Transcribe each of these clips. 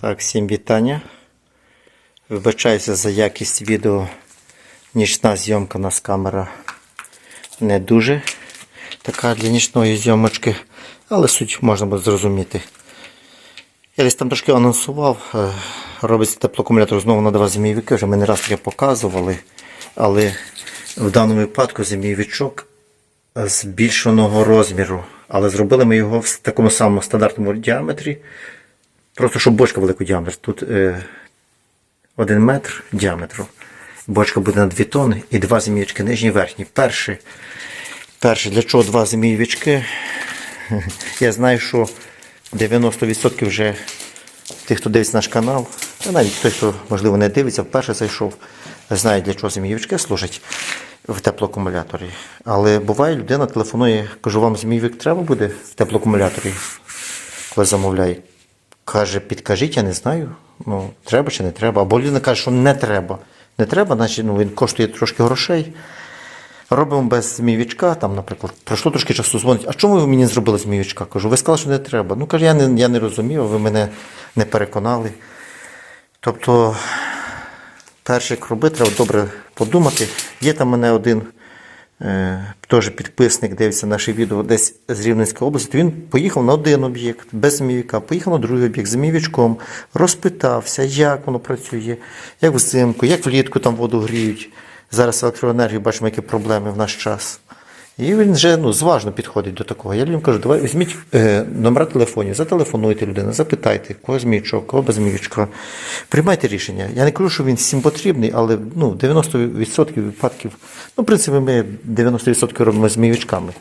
Так, всім вітання. Вибачаюся за якість відео. Нічна зйомка у нас камера не дуже така для нічної зйомочки, але суть можна буде зрозуміти. Я десь там трошки анонсував. е, Робиться теплоакумулятор знову на два змійовики, вже ми не раз таке показували. Але в даному випадку змійовичок збільшеного розміру. Але зробили ми його в такому самому стандартному діаметрі. Просто щоб бочка великого діаметру. Тут е, 1 метр діаметру. Бочка буде на 2 тонни і два змійовички, нижній і верхній. Перший, перший, для чого два змійовички? Я знаю, що 90% вже тих, хто дивиться наш канал, та навіть той, хто, можливо, не дивиться, вперше зайшов, знає, для чого змійовички служать в теплоакумуляторі. Але буває, людина телефонує, кажу, вам змійовик треба буде в теплоакумуляторі, коли замовляє. Каже, підкажіть, я не знаю. Ну, треба чи не треба. Або людина каже, що не треба. Не треба, значить ну, він коштує трошки грошей. Робимо без змійовичка, там, наприклад, пройшло трошки часу дзвонить. А чому ви мені зробили змійовичка? Кажу, ви сказали, що не треба. Ну, каже, я не, я не розумів, ви мене не переконали. Тобто, перший роби, треба добре подумати. Є там мене один теж підписник, дивиться наше відео десь з Рівненської області. Він поїхав на один об'єкт без змійовика, поїхав на другий об'єкт з змійовичком, розпитався, як воно працює, як взимку, як влітку там воду гріють. Зараз електроенергію бачимо, які проблеми в наш час. І він вже ну, зважно підходить до такого. Я людям кажу, давай візьміть е, номера телефонів, зателефонуйте людину, запитайте, кого змійчок, кого без змійчка. Приймайте рішення. Я не кажу, що він всім потрібний, але ну, 90% випадків, ну, в принципі, ми 90% робимо змійовичками.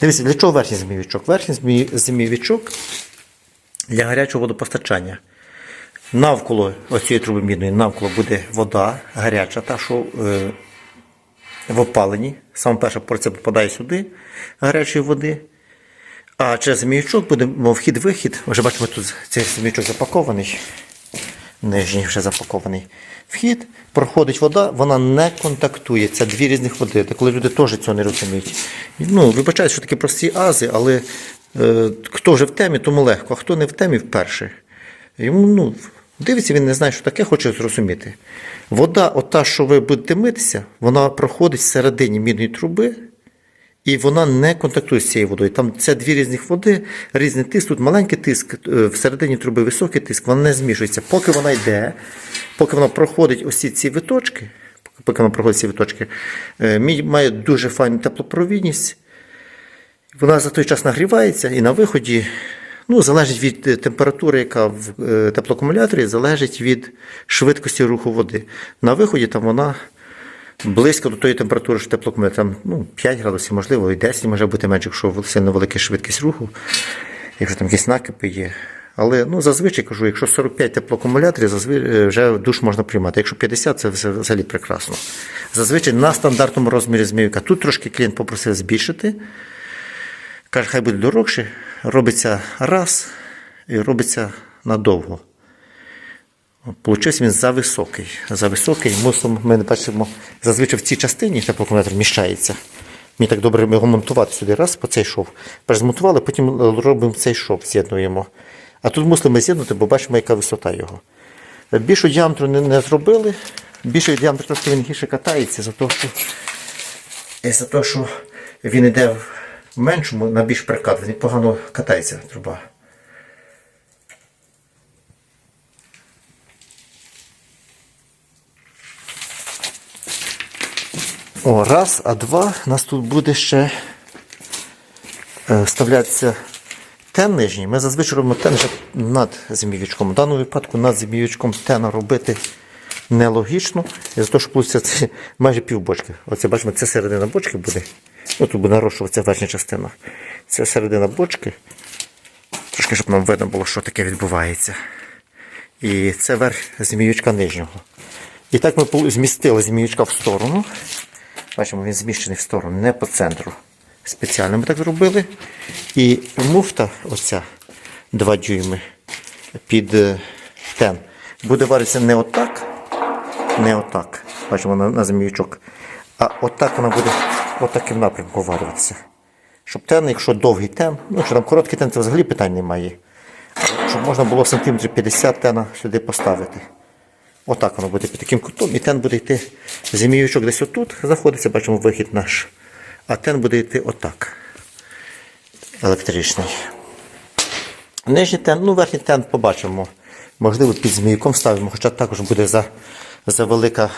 Дивіться, для чого верхній змійовичок? Верхній змійовичок для гарячого водопостачання. Навколо оцієї труби мідної, навколо буде вода гаряча, та що е, в опаленні. Саме перша порція попадає сюди гарячої води. А через змійочок будемо вхід-вихід. Вже бачимо, тут цей змійочок запакований. Нижній вже запакований. Вхід, проходить вода, вона не контактує. Це дві різних води. Та коли люди теж цього не розуміють. Ну, вибачаю, що такі прості ази, але е, хто вже в темі, тому легко, а хто не в темі вперше. Йому ну, дивиться, він не знає, що таке, хоче зрозуміти. Вода, ота, що ви будете митися, вона проходить всередині мідної труби, і вона не контактує з цією водою. Там це дві різних води, різний тиск. Тут маленький тиск, е, всередині труби високий тиск, вона не змішується. Поки вона йде, поки вона проходить ось ці виточки, поки вона проходить ці виточки, е, мідь має дуже файну теплопровідність. Вона за той час нагрівається і на виході, ну, залежить від е, температури, яка в е, теплоакумуляторі, залежить від швидкості руху води. На виході там вона близько до тої температури, що теплоакумулятор, там ну, 5 градусів, можливо, і 10 може бути менше, якщо сильно велика швидкість руху, якщо там якісь накипи є. Але ну, зазвичай кажу, якщо 45 теплоакумуляторів, зазвичай вже душ можна приймати. Якщо 50, це взагалі прекрасно. Зазвичай на стандартному розмірі змійка. Тут трошки клієнт попросив збільшити. Каже, хай буде дорогше. Робиться раз і робиться надовго. Получився він за високий. За високий мусимо, ми не бачимо, зазвичай в цій частині теплоакумулятор вміщається. Мені так добре його монтувати сюди. Раз по цей шов. Перш змонтували, потім робимо цей шов, з'єднуємо. А тут мусимо з'єднути, бо бачимо, яка висота його. Більшу діаметру не, не зробили. Більший діаметр трошки він гірше катається, за те, що, за те, що він йде в меншому на більш прикат, погано катається труба. О, раз, а два, у нас тут буде ще е, вставлятися тен нижній. Ми зазвичай робимо тен вже над змійовичком. В даному випадку над змійовичком тена робити нелогічно. І за те, що вийде майже пів бочки. Оце бачимо, це середина бочки буде. Ну, тут буде нарощуватися верхня частина. Це середина бочки. Трошки, щоб нам видно було, що таке відбувається. І це верх змійочка нижнього. І так ми змістили змійочка в сторону. Бачимо, він зміщений в сторону, не по центру. Спеціально ми так зробили. І муфта, оця 2 дюйми під е, тен, буде варитися не отак, не отак. Бачимо на, на змійочок. А отак вона буде отаким напрямком варюватися. Щоб тен, якщо довгий тен, ну якщо там короткий тен, це взагалі питань немає. Щоб можна було сантиметрів 50 тена сюди поставити. Отак воно буде під таким кутом, і тен буде йти зимівічок десь отут, заходиться, бачимо вихід наш. А тен буде йти отак. Електричний. Нижній тен, ну верхній тен побачимо. Можливо, під змійком ставимо, хоча також буде за, за велика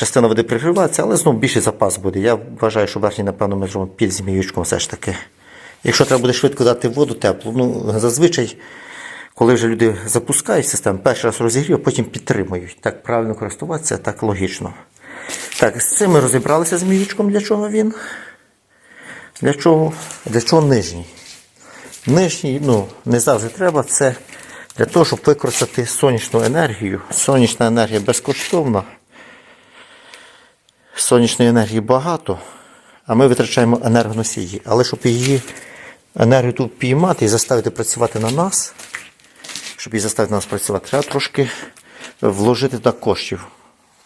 частина води пригріватися, але знову більший запас буде. Я вважаю, що верхній, напевно, ми зробимо під зміючком все ж таки. Якщо треба буде швидко дати воду теплу, ну зазвичай, коли вже люди запускають систему, перший раз розігрів, потім підтримують. Так правильно користуватися, так логічно. Так, з цим ми розібралися з міючком, для чого він. Для чого? Для чого нижній? Нижній, ну, не завжди треба, це для того, щоб використати сонячну енергію. Сонячна енергія безкоштовна. Сонячної енергії багато, а ми витрачаємо енергоносії. Але щоб її енергію тут піймати і заставити працювати на нас, щоб її заставити на нас працювати, треба трошки вложити туди коштів.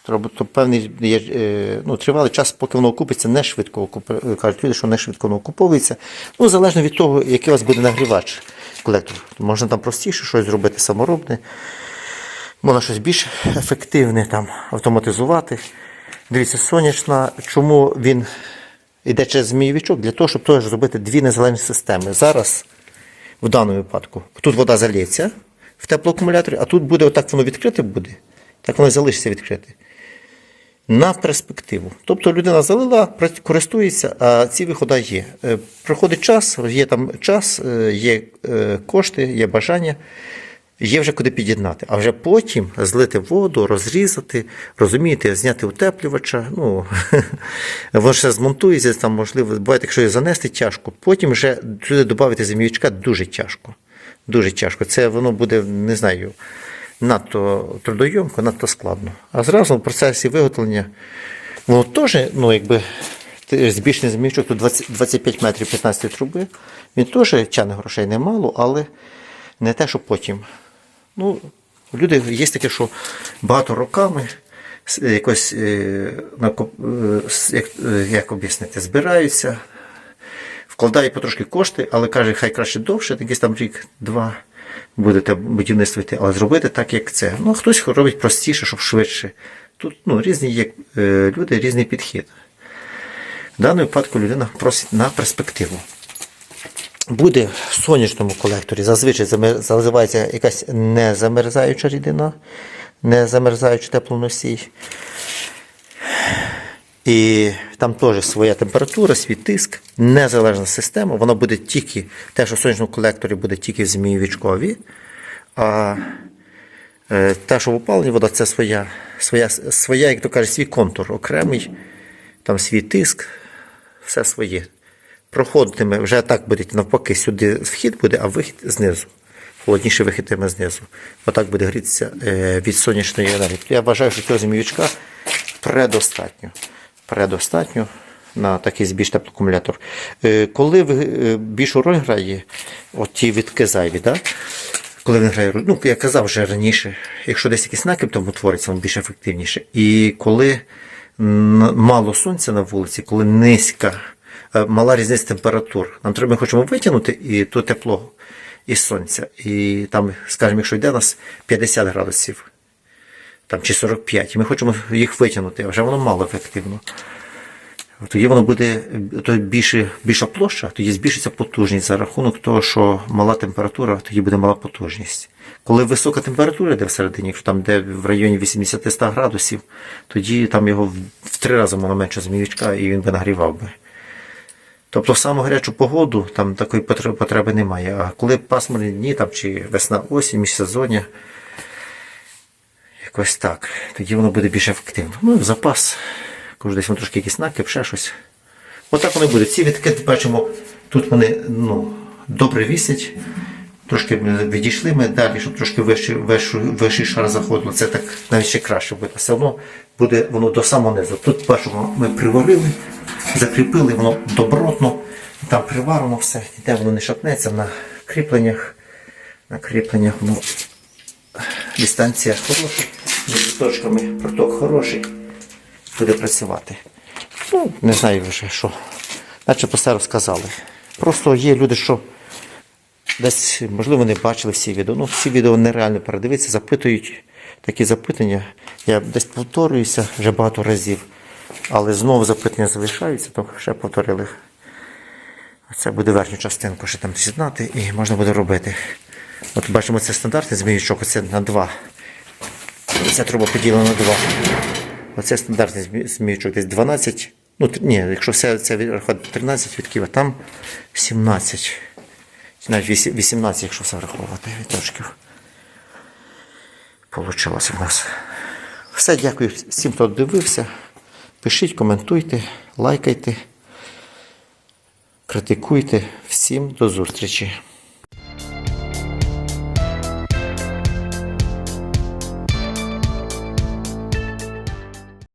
Треба то певний е, ну, тривалий час, поки воно окупиться, не швидко окуп- кажуть люди, що не швидко воно окуповується. Ну, залежно від того, який у вас буде нагрівач колектор. Можна там простіше щось зробити саморобне, можна щось більш ефективне там автоматизувати. Дивіться, сонячна, чому він йде через змійовичок? Для того, щоб теж зробити дві незалежні системи. Зараз, в даному випадку, тут вода залється в теплоакумуляторі, а тут буде отак воно відкрите буде, так воно залишиться відкрите. На перспективу. Тобто людина залила, користується, а ці виходи є. Е, Проходить час, є там час, е, є е, кошти, є бажання, є вже куди під'єднати. А вже потім злити воду, розрізати, розумієте, зняти утеплювача. Ну, воно ще змонтується, там, можливо, буває, якщо занести, тяжко. Потім вже туди додати землячка дуже тяжко. Дуже тяжко. Це воно буде, не знаю, надто трудойомко, надто складно. А зразу в процесі виготовлення воно теж, ну, якби збільшений зміщок, тут 20, 25 метрів 15 труби. Він теж тягне грошей немало, але не те, що потім. Ну, люди є таке, що багато роками якось е, накоп- е, е, як об'яснити, збираються, вкладає потрошки кошти, але каже, хай краще довше, якийсь там рік-два будете будівництво йти, але зробити так, як це. Ну, хтось робить простіше, щоб швидше. Тут ну, різні є люди, різний підхід. В даному випадку людина просить на перспективу. Буде в сонячному колекторі зазвичай заливається якась незамерзаюча рідина, незамерзаючий теплоносій. І там теж своя температура, свій тиск, незалежна система. Вона буде тільки, те, що в сонячному колекторі буде тільки в змієвічкові, а е, те, що в опаленні вода, це своя, своя, своя, як то кажуть, свій контур окремий, там свій тиск, все своє. Проходитиме, вже так буде навпаки, сюди вхід буде, а вихід знизу. Холодніше вихитиме знизу. Отак буде грітися е, від сонячної енергії. Я вважаю, що цього зимівічка предостатньо. Предостатньо на такий збільш теплоакумулятор. Е, коли е, більшу роль грає, от ті відки зайві, да? коли він грає, ну, я казав вже раніше, якщо десь якийсь накип там утвориться, він більш ефективніше. І коли мало сонця на вулиці, коли низька, мала різниця температур, нам треба, ми хочемо витягнути і то тепло із сонця. І там, скажімо, якщо йде у нас 50 градусів, там, чи 45, і ми хочемо їх витягнути, а вже воно мало ефективно. Тоді воно буде то більше, більша площа, тоді збільшиться потужність за рахунок того, що мала температура, тоді буде мала потужність. Коли висока температура йде всередині, якщо там де в районі 80-100 градусів, тоді там його в- три рази менше зміючка і він би нагрівав би. Тобто в саму гарячу погоду там такої потреби, немає. А коли пасмурні дні там, чи весна осінь, міжсезоння, якось так, тоді воно буде більш ефективно. Ну запас. Кажу, десь трошки якісь накип, ще щось. Отак воно буде. Ці відкиди бачимо, тут вони ну, добре вісять. Трошки відійшли ми далі, щоб трошки вищий, вищий, вищий шар заходило. Це так навіть ще краще буде. Все одно буде воно до самого низу. Тут бачимо, ми приварили, закріпили, воно добротно, там приварено все, ніде воно не шатнеться на кріпленнях. На кріпленнях воно дистанція хороша, між точками проток хороший, буде працювати. Ну, не знаю вже що. Наче про все розказали. Просто є люди, що десь, можливо, не бачили всі відео. Ну, всі відео нереально передивитися, запитують такі запитання. Я десь повторююся вже багато разів, але знову запитання залишаються, то ще повторили. Це буде верхню частинку, ще там з'єднати і можна буде робити. От бачимо, це стандартний зміючок, це на 2. Ця труба поділена на 2. Оце стандартний змі- зміючок, десь 12. Ну, ні, якщо все це 13 відків, а там 17. Навіть 18, якщо все враховувати відточків. Получилося в нас. Все, дякую всім, хто дивився. Пишіть, коментуйте, лайкайте, критикуйте. Всім до зустрічі.